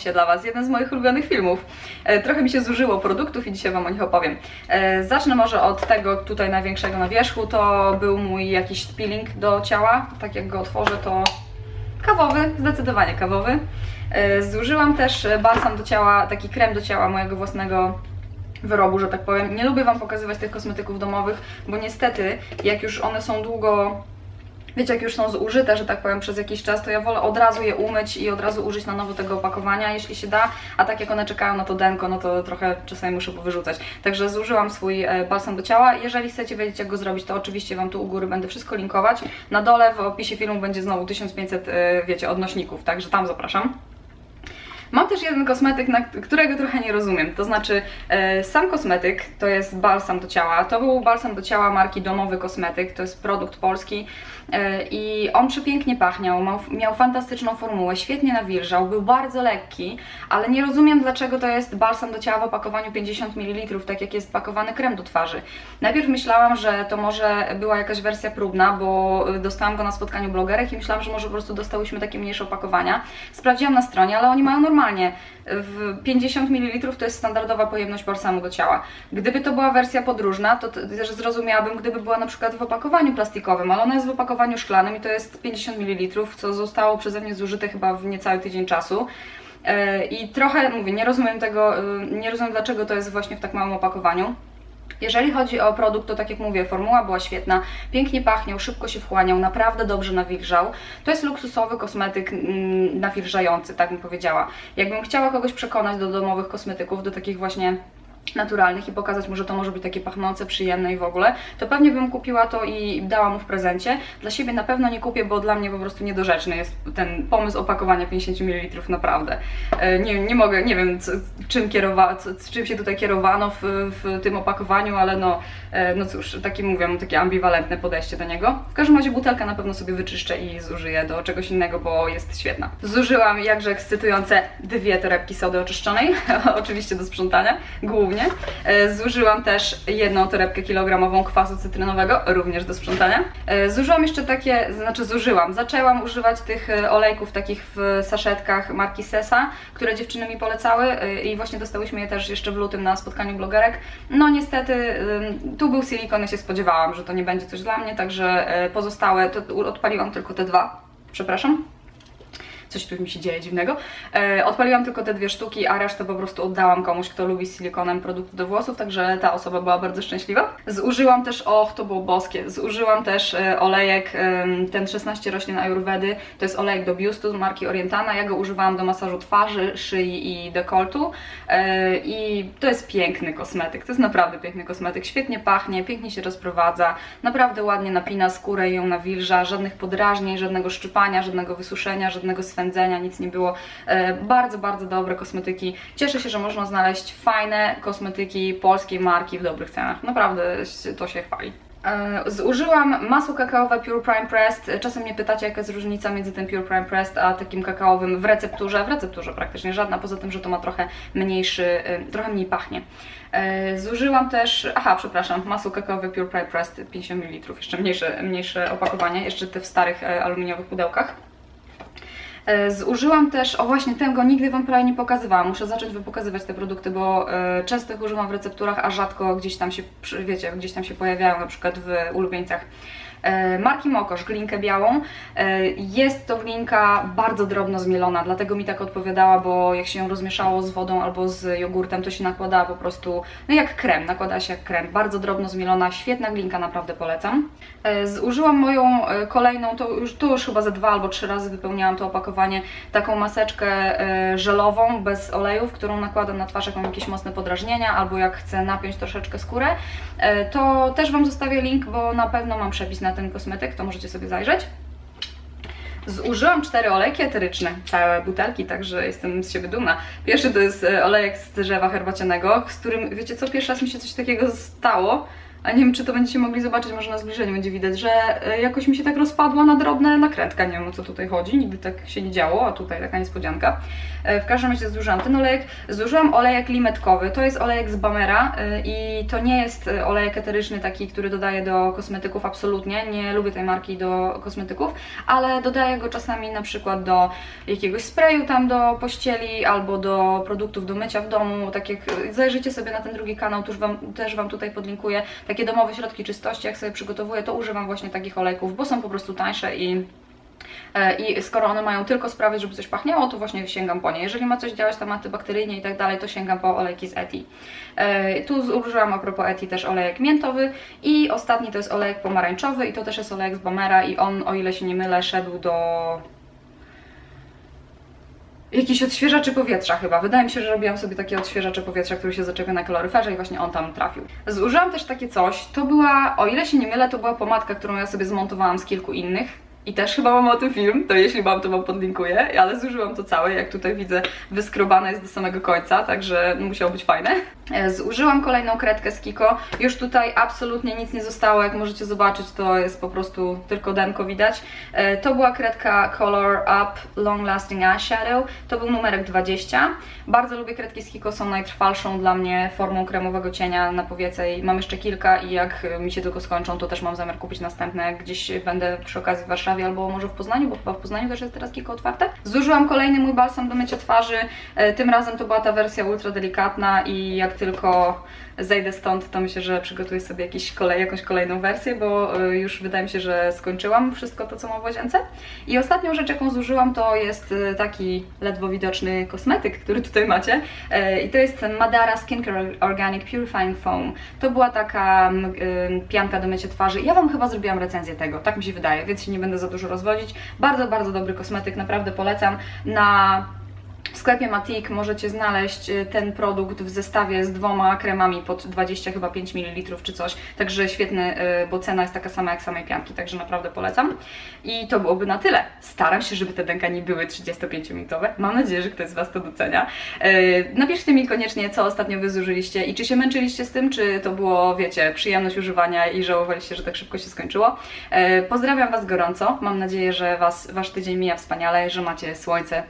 dzisiaj dla Was jeden z moich ulubionych filmów. E, trochę mi się zużyło produktów i dzisiaj Wam o nich opowiem. E, zacznę może od tego tutaj największego na wierzchu. To był mój jakiś peeling do ciała. Tak jak go otworzę, to kawowy, zdecydowanie kawowy. E, zużyłam też balsam do ciała, taki krem do ciała mojego własnego wyrobu, że tak powiem. Nie lubię Wam pokazywać tych kosmetyków domowych, bo niestety, jak już one są długo wiecie, jak już są zużyte, że tak powiem, przez jakiś czas, to ja wolę od razu je umyć i od razu użyć na nowo tego opakowania, jeśli się da, a tak jak one czekają na to denko, no to trochę czasami muszę powyrzucać. Także zużyłam swój e, balsam do ciała. Jeżeli chcecie wiedzieć, jak go zrobić, to oczywiście Wam tu u góry będę wszystko linkować. Na dole w opisie filmu będzie znowu 1500, e, wiecie, odnośników, także tam zapraszam. Mam też jeden kosmetyk, którego trochę nie rozumiem. To znaczy, e, sam kosmetyk to jest balsam do ciała. To był balsam do ciała marki Domowy Kosmetyk, to jest produkt polski e, i on przepięknie pachniał, miał, fantastyczną formułę, świetnie nawilżał, był bardzo lekki, ale nie rozumiem dlaczego to jest balsam do ciała w opakowaniu 50 ml, tak jak jest pakowany krem do twarzy. Najpierw myślałam, że to może była jakaś wersja próbna, bo y, dostałam go na spotkaniu blogerek i myślałam, że może po prostu dostałyśmy takie mniejsze opakowania. Sprawdziłam na stronie, ale oni mają normalnie. W 50 ml to jest standardowa pojemność balsamu do ciała. Gdyby to była wersja podróżna, to też zrozumiałabym, gdyby była na przykład w opakowaniu plastikowym, ale ona jest w opakowaniu szklanym i to jest 50 ml, co zostało przeze mnie zużyte chyba w niecały tydzień czasu. E, I trochę, mówię, nie rozumiem tego, y, nie rozumiem dlaczego to jest właśnie w tak małym opakowaniu. Jeżeli chodzi o produkt, to tak jak mówię, formuła była świetna, pięknie pachniał, szybko się wchłaniał, naprawdę dobrze nawilżał. To jest luksusowy kosmetyk mm, nawilżający, tak bym powiedziała. Jakbym chciała kogoś przekonać do domowych kosmetyków, do takich właśnie naturalnych i pokazać mu, że to może być takie pachnące, przyjemne i w ogóle, to pewnie bym kupiła to i dała mu w prezencie. Dla siebie na pewno nie kupię, bo dla mnie po prostu niedorzeczny jest ten pomysł opakowania 50 ml, naprawdę. E, Nie, nie mogę, nie wiem co, czym, kierowa, co, czym się tutaj kierowano w, w tym opakowaniu, ale no, e, no cóż, takie mówię, mam takie ambiwalentne podejście do niego. W każdym razie butelkę na pewno sobie wyczyszczę i zużyję do czegoś innego, bo jest świetna. Zużyłam jakże ekscytujące dwie torebki sody oczyszczonej, oczywiście do sprzątania, głównie. E, Zużyłam też jedną torebkę kilogramową kwasu cytrynowego, również do sprzątania. E, Zużyłam jeszcze takie, znaczy zużyłam, zaczęłam używać tych e, olejków takich w saszetkach marki Sesa, które dziewczyny mi polecały i właśnie dostałyśmy je też jeszcze w lutym na spotkaniu blogerek. No niestety tu był silikon, ja się spodziewałam, że to nie będzie coś dla mnie, także pozostałe, to odpaliłam tylko te dwa, przepraszam coś tu mi się dzieje dziwnego. E, odpaliłam tylko te dwie sztuki, a resztę po prostu oddałam komuś, kto lubi silikonem produkty do włosów, także ta osoba była bardzo szczęśliwa. Zużyłam też, och, to było boskie, zużyłam też e, olejek, em, ten 16 roślin Ayurvedy, to jest olejek do biustu z marki Orientana, ja go używałam do masażu twarzy, szyi i dekoltu. E, i to jest piękny kosmetyk, to jest naprawdę piękny kosmetyk, świetnie pachnie, pięknie się rozprowadza, naprawdę ładnie napina skórę i ją nawilża, żadnych podrażnień, żadnego szczypania, żadnego wysuszenia, żadnego swędzenia, nic nie było. E, Bardzo, bardzo dobre kosmetyki. Cieszę się, że można znaleźć fajne kosmetyki polskiej marki w dobrych cenach. Naprawdę to się chwali. E, Zużyłam masło kakaowe Pure Prime Pressed. Czasem mnie pytacie, jaka jest różnica między tym Pure Prime Pressed a takim kakaowym w recepturze. W recepturze praktycznie żadna, poza tym, że to ma trochę mniejszy, e, trochę mniej pachnie. Zużyłam też, aha, przepraszam, masło kakaowe Pure Prime Pressed 50 ml, jeszcze mniejsze, mniejsze opakowanie, jeszcze te w starych aluminiowych pudełkach. E, Zużyłam też, o właśnie tego nigdy Wam prawie nie pokazywałam. Muszę zacząć Wam pokazywać te produkty, bo e, często ich używam w recepturach, a rzadko gdzieś tam się, wiecie, gdzieś tam się pojawiają, na przykład w ulubieńcach. E, Marki Mokosz, glinkę białą. E, Jest to glinka bardzo drobno zmielona, dlatego mi tak odpowiadała, bo jak się ją rozmieszało z wodą albo z jogurtem, to się nakładała po prostu, no jak krem, nakłada się jak krem. Bardzo drobno zmielona, świetna glinka, naprawdę polecam. E, Zużyłam moją kolejną, to już, tu już chyba ze dwa albo trzy razy wypełniałam to opakowanie, taką maseczkę żelową bez olejów, którą nakładam na twarz, jak mam jakieś mocne podrażnienia albo jak chcę napiąć troszeczkę skórę. To też Wam zostawię link, bo na pewno mam przepis na ten kosmetyk, to możecie sobie zajrzeć. Zużyłam cztery olejki eteryczne, całe butelki, także jestem z siebie dumna. Pierwszy to jest e, olejek z drzewa herbacianego, z którym, wiecie co, pierwszy raz mi się coś takiego stało, A nie wiem, czy to będziecie mogli zobaczyć, może na zbliżeniu będzie widać, że e, jakoś mi się tak rozpadła na drobne nakrętka. Nie wiem o co tutaj chodzi, nigdy tak się nie działo, a tutaj taka niespodzianka. E, W każdym razie zużyłam ten olejek. Zużyłam olejek limetkowy, to jest olejek z Bamera e, i to nie jest olejek eteryczny taki, który dodaję do kosmetyków, absolutnie. Nie lubię tej marki do kosmetyków, ale dodaję go czasami na przykład do jakiegoś sprayu tam do pościeli albo do produktów do mycia w domu. Tak jak zajrzycie sobie na ten drugi kanał, też wam, też wam tutaj podlinkuję. Takie domowe środki czystości, jak sobie przygotowuję, to używam właśnie takich olejków, bo są po prostu tańsze i E, I skoro one mają tylko sprawić, żeby coś pachniało, to właśnie sięgam po nie. Jeżeli ma coś działać tam antybakteryjnie i tak dalej, to sięgam po olejki z Eti. E, Tu użyłam a propos Eti też olejek miętowy i ostatni to jest olejek pomarańczowy i to też jest olejek z Bomera i on, o ile się nie mylę, szedł do jakiś odświeżaczy powietrza chyba. Wydaje mi się, że robiłam sobie takie odświeżacze powietrza, który się zaczepia na kaloryferze i właśnie on tam trafił. Zużyłam też takie coś, to była, o ile się nie mylę, to była pomadka, którą ja sobie zmontowałam z kilku innych. I też chyba mam o tym film, to jeśli mam, to Wam podlinkuję, ale zużyłam to całe, jak tutaj widzę, wyskrobane jest do samego końca, także musiało być fajne. E, Zużyłam kolejną kredkę z Kiko, już tutaj absolutnie nic nie zostało, jak możecie zobaczyć, to jest po prostu tylko denko widać. E, To była kredka Color Up Long Lasting Eyeshadow, to był numerek 20. Bardzo lubię kredki z Kiko, są najtrwalszą dla mnie formą kremowego cienia na powiece mam jeszcze kilka i jak mi się tylko skończą, to też mam zamiar kupić następne, gdzieś będę przy okazji w Warszawie albo może w Poznaniu, bo chyba w Poznaniu też jest teraz Kiko otwarte. Zużyłam kolejny mój balsam do mycia twarzy, E, tym razem to była ta wersja ultra delikatna i jak tylko zejdę stąd, to myślę, że przygotuję sobie jakiś kolej, jakąś kolejną wersję, bo e, już wydaje mi się, że skończyłam wszystko to, co mam w łazience. I ostatnią rzecz, jaką zużyłam, to jest e, taki ledwo widoczny kosmetyk, który tutaj macie. I to jest Madara Skincare Organic Purifying Foam. To była taka pianka do mycia twarzy. Ja Wam chyba zrobiłam recenzję tego, tak mi się wydaje, więc się nie będę za dużo rozwodzić. Bardzo, bardzo dobry kosmetyk, naprawdę polecam. Na sklepie Matic możecie znaleźć e, ten produkt w zestawie z dwoma kremami pod 20 chyba 5 ml czy coś, także świetny, e, bo cena jest taka sama jak samej pianki, także naprawdę polecam. I to byłoby na tyle. Staram się, żeby te denka nie były 35-minutowe. Mam nadzieję, że ktoś z Was to docenia. E, Napiszcie mi koniecznie, co ostatnio Wy zużyliście i czy się męczyliście z tym, czy to było, wiecie, przyjemność używania i żałowaliście, że tak szybko się skończyło. Pozdrawiam Was gorąco. Mam nadzieję, że was, Wasz tydzień mija wspaniale, że macie słońce,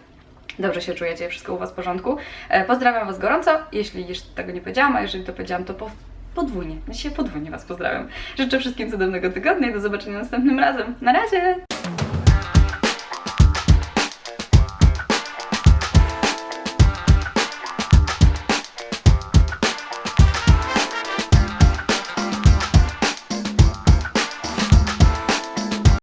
Dobrze się czujecie, wszystko u Was w porządku. E, Pozdrawiam Was gorąco, jeśli jeszcze tego nie powiedziałam, a jeżeli to powiedziałam, to po, podwójnie. Dzisiaj podwójnie Was pozdrawiam. Życzę wszystkim cudownego tygodnia i do zobaczenia następnym razem. Na razie!